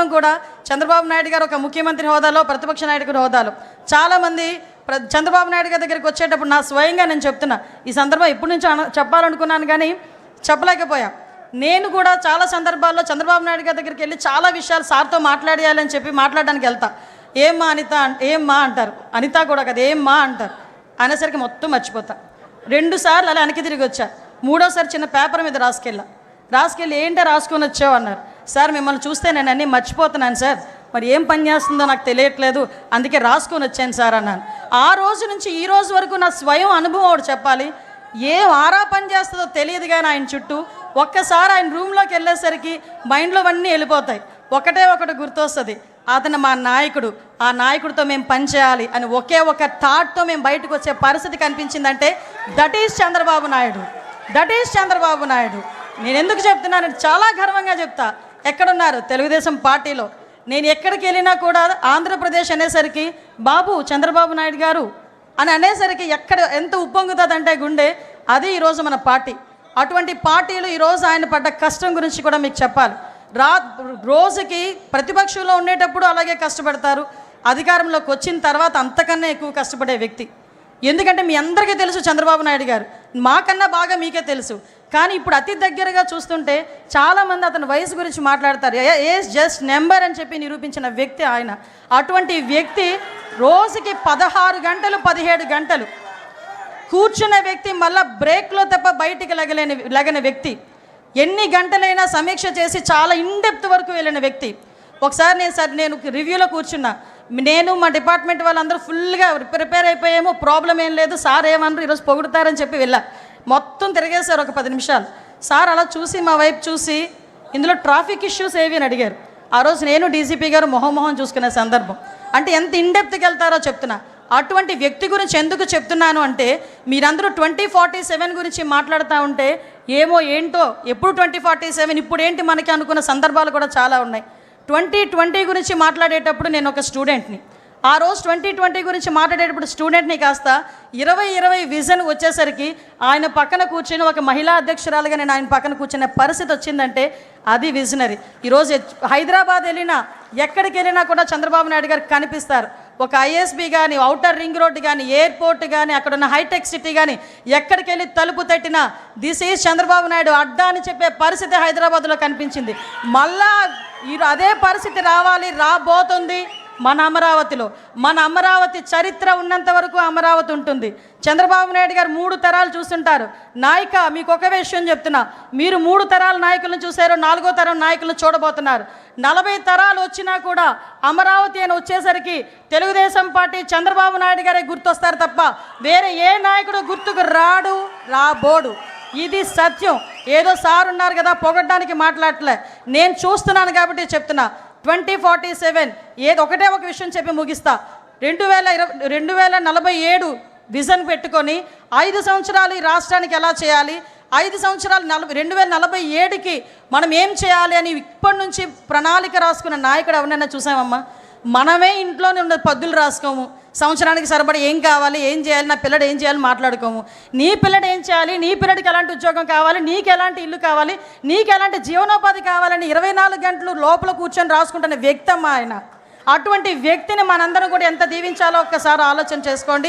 అందరం కూడా చంద్రబాబు నాయుడు గారు ఒక ముఖ్యమంత్రి హోదాలో ప్రతిపక్ష నాయకుడి హోదాలో. చాలామంది చంద్రబాబు నాయుడు గారి దగ్గరికి వచ్చేటప్పుడు నా స్వయంగా నేను చెప్తున్నా ఈ సందర్భం ఎప్పటి నుంచి చెప్పాలనుకున్నాను కానీ చెప్పలేకపోయా. నేను కూడా చాలా సందర్భాల్లో చంద్రబాబు నాయుడు గారి దగ్గరికి వెళ్ళి చాలా విషయాలు సార్తో మాట్లాడేయాలని చెప్పి మాట్లాడడానికి వెళ్తా. ఏమ్మా అనిత ఏమ్మా ఏం మా అంటారు? అనిత కూడా కదా ఏం మా అంటారు? అనేసరికి మొత్తం మర్చిపోతా. రెండు సార్లు అలా వెనక్కి తిరిగి వచ్చా. మూడోసారి చిన్న పేపర్ మీద రాసుకెళ్ళా. రాసుకెళ్ళి ఏంటో రాసుకొని వచ్చావు అన్నారు. సార్ మిమ్మల్ని చూస్తే నేను అన్నీ మర్చిపోతున్నాను సార్. మరి ఏం పని చేస్తుందో నాకు తెలియట్లేదు. అందుకే రాసుకొని వచ్చాను సార్ అన్నాను. ఆ రోజు నుంచి ఈ రోజు వరకు నా స్వయం అనుభవం ఒకటి చెప్పాలి. ఏం ఆరా పని చేస్తుందో తెలియదు కానీ ఆయన చుట్టూ ఒక్కసారి ఆయన రూమ్లోకి వెళ్ళేసరికి మైండ్లో అన్నీ వెళ్ళిపోతాయి. ఒకటే ఒకటి గుర్తొస్తుంది. అతను మా నాయకుడు. ఆ నాయకుడితో మేము పని చేయాలి అని ఒకే ఒక థాట్తో మేము బయటకు వచ్చే పరిస్థితి కనిపించిందంటే that is Chandrababu Naidu. That is Chandrababu Naidu. నేను ఎందుకు చెప్తున్నాను చాలా గర్వంగా చెప్తా. ఎక్కడున్నారు? తెలుగుదేశం పార్టీలో. నేను ఎక్కడికి వెళ్ళినా కూడా ఆంధ్రప్రదేశ్ అనేసరికి బాబు చంద్రబాబు నాయుడు గారు అని అనేసరికి ఎక్కడ ఎంత ఉప్పొంగుతుందంటే గుండె అది ఈరోజు మన పార్టీ. అటువంటి పార్టీలు ఈరోజు ఆయన పడ్డ కష్టం గురించి కూడా మీకు చెప్పాలి. రా రోజుకి ప్రతిపక్షంలో ఉండేటప్పుడు అలాగే కష్టపడతారు. అధికారంలోకి వచ్చిన తర్వాత అంతకన్నా ఎక్కువ కష్టపడే వ్యక్తి. ఎందుకంటే మీ అందరికీ తెలుసు చంద్రబాబు నాయుడు గారు. మాకన్నా బాగా మీకే తెలుసు. కానీ ఇప్పుడు అతి దగ్గరగా చూస్తుంటే చాలామంది అతని వయసు గురించి మాట్లాడతారు. ఏజ్ జస్ట్ నెంబర్ అని చెప్పి నిరూపించిన వ్యక్తి ఆయన. అటువంటి వ్యక్తి రోజుకి పదహారు గంటలు పదిహేడు గంటలు కూర్చున్న వ్యక్తి మళ్ళా బ్రేక్లో తప్ప బయటికి లగలేని లగని వ్యక్తి. ఎన్ని గంటలైనా సమీక్ష చేసి చాలా ఇన్డెప్త్ వరకు వెళ్ళిన వ్యక్తి. ఒకసారి నేను సార్ నేను రివ్యూలో కూర్చున్నా. నేను మా డిపార్ట్మెంట్ వాళ్ళందరూ ఫుల్గా ప్రిపేర్ అయిపోయాము ప్రాబ్లం ఏం లేదు సార్ ఏమన్నారు ఈరోజు పొగుడుతారని చెప్పి వెళ్ళా. మొత్తం తిరిగేశారు ఒక పది నిమిషాలు. సార్ అలా చూసి మా వైపు చూసి ఇందులో ట్రాఫిక్ ఇష్యూస్ ఏవి అని అడిగారు. ఆ రోజు నేను డీజీపీ గారు మొహం మొహం చూసుకునే సందర్భం. అంటే ఎంత ఇన్డెప్త్కి వెళ్తారో చెప్తున్నా. అటువంటి వ్యక్తి గురించి ఎందుకు చెప్తున్నాను అంటే మీరందరూ ట్వంటీ ఫార్టీ సెవెన్ గురించి మాట్లాడుతూ ఉంటే ఏమో ఏంటో ఎప్పుడు ట్వంటీ ఫార్టీ సెవెన్ ఇప్పుడు ఏంటి మనకి అనుకున్న సందర్భాలు కూడా చాలా ఉన్నాయి. ట్వంటీ ట్వంటీ గురించి మాట్లాడేటప్పుడు నేను ఒక స్టూడెంట్ని ఆ రోజు ట్వంటీ ట్వంటీ గురించి మాట్లాడేటప్పుడు స్టూడెంట్ని కాస్త ఇరవై ఇరవై విజన్ వచ్చేసరికి ఆయన పక్కన కూర్చొని ఒక మహిళా అధ్యక్షురాలుగా నేను ఆయన పక్కన కూర్చునే పరిస్థితి వచ్చిందంటే అది విజనరీ. ఈరోజు హైదరాబాద్ వెళ్ళినా ఎక్కడికి వెళ్ళినా కూడా చంద్రబాబు నాయుడు గారు కనిపిస్తారు. ఒక ఐఎస్బి కానీ అవుటర్ రింగ్ రోడ్ కానీ ఎయిర్పోర్ట్ కానీ అక్కడ ఉన్న హైటెక్ సిటీ కానీ ఎక్కడికి వెళ్ళి తలుపు తట్టినా దిస్ ఈజ్ చంద్రబాబు నాయుడు అడ్డా అని చెప్పే పరిస్థితి హైదరాబాద్లో కనిపించింది. మళ్ళా ఈ అదే పరిస్థితి రావాలి రాబోతుంది. మన అమరావతిలో. మన అమరావతి చరిత్ర ఉన్నంత వరకు అమరావతి ఉంటుంది. చంద్రబాబు నాయుడు గారు మూడు తరాలు చూస్తుంటారు నాయక మీకు ఒక విషయం చెప్తున్నా. మీరు మూడు తరాల నాయకులను చూశారు నాలుగో తరం నాయకులను చూడబోతున్నారు. నలభై తరాలు వచ్చినా కూడా అమరావతి అని వచ్చేసరికి తెలుగుదేశం పార్టీ చంద్రబాబు నాయుడు గారే గుర్తొస్తారు తప్ప వేరే ఏ నాయకుడు గుర్తుకు రాడు రాబోడు. ఇది సత్యం. ఏదో సార్ ఉన్నారు కదా పొగడ్డానికి మాట్లాడలే నేను చూస్తున్నాను కాబట్టి చెప్తున్నా. ట్వంటీ ఫార్టీ సెవెన్ ఏదో ఒకటే ఒక విషయం చెప్పి ముగిస్తా. రెండు వేల ఇరవై రెండు వేల నలభై ఏడు విజన్ పెట్టుకొని ఐదు సంవత్సరాలు ఈ రాష్ట్రానికి ఎలా చేయాలి? ఐదు సంవత్సరాలు నలభై రెండు వేల నలభై ఏడుకి మనం ఏం చేయాలి అని ఇప్పటి నుంచి ప్రణాళిక రాసుకున్న నాయకుడు ఎవరినైనా చూసామమ్మా మనమే ఇంట్లోనే ఉన్న పద్దులు రాసుకోము. సంవత్సరానికి సరిపడి ఏం కావాలి ఏం చేయాలి నా పిల్లడు ఏం చేయాలి మాట్లాడుకోము. నీ పిల్లడు ఏం చేయాలి నీ పిల్లడికి ఎలాంటి ఉద్యోగం కావాలి నీకు ఎలాంటి ఇల్లు కావాలి నీకు ఎలాంటి జీవనోపాధి కావాలని ఇరవై నాలుగు గంటలు లోపల కూర్చొని రాసుకుంటున్న వ్యక్తి అమ్మ ఆయన. అటువంటి వ్యక్తిని మనందరం కూడా ఎంత దీవించాలో ఒక్కసారి ఆలోచన చేసుకోండి.